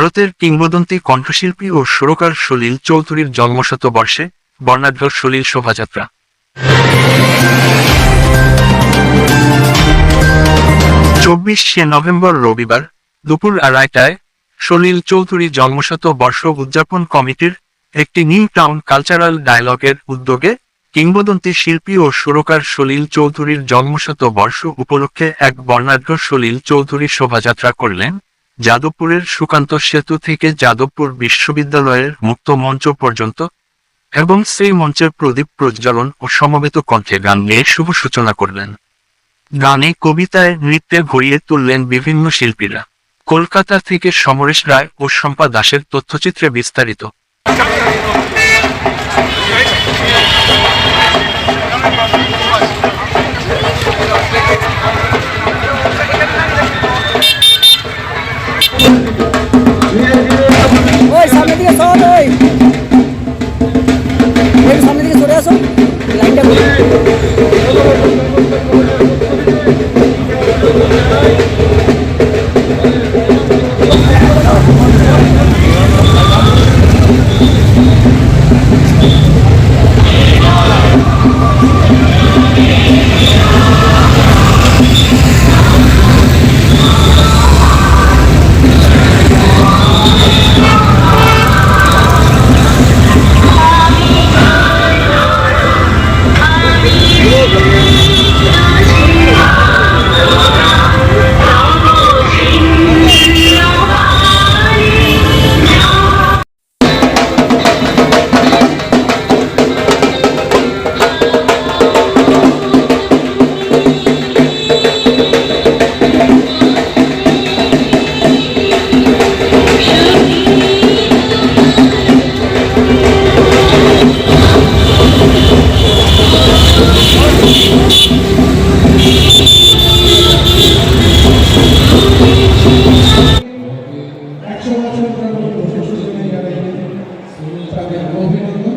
ভারতের কিংবদন্তি কণ্ঠশিল্পী ও সুরকার সলিল চৌধুরীর জন্মশত বর্ষে বর্ণাঢ্য সলিল শোভাযাত্রা। চব্বিশে নভেম্বর রবিবার দুপুর আড়াইটায় সলিল চৌধুরী জন্মশত বর্ষ উদযাপন কমিটির একটি নিউ টাউন কালচারাল ডায়ালগের উদ্যোগে কিংবদন্তি শিল্পী ও সুরকার সলিল চৌধুরীর জন্মশত বর্ষ উপলক্ষে এক বর্ণাঢ্য সলিল চৌধুরী শোভাযাত্রা করলেন। যাদবপুরের সুকান্ত সেতু থেকে যাদবপুর বিশ্ববিদ্যালয়ের মুক্ত মঞ্চ পর্যন্ত এবং সেই মঞ্চের প্রদীপ প্রজ্বলন ও সমবেত কণ্ঠে গান নিয়ে শুভ সূচনা করলেন। গানে কবিতায় নৃত্যে ভরিয়ে তুললেন বিভিন্ন শিল্পীরা। কলকাতা থেকে সমরেশ রায় ও শম্পা দাসের তথ্যচিত্রে বিস্তারিত। Agad niya sa akin! অভিনন্দন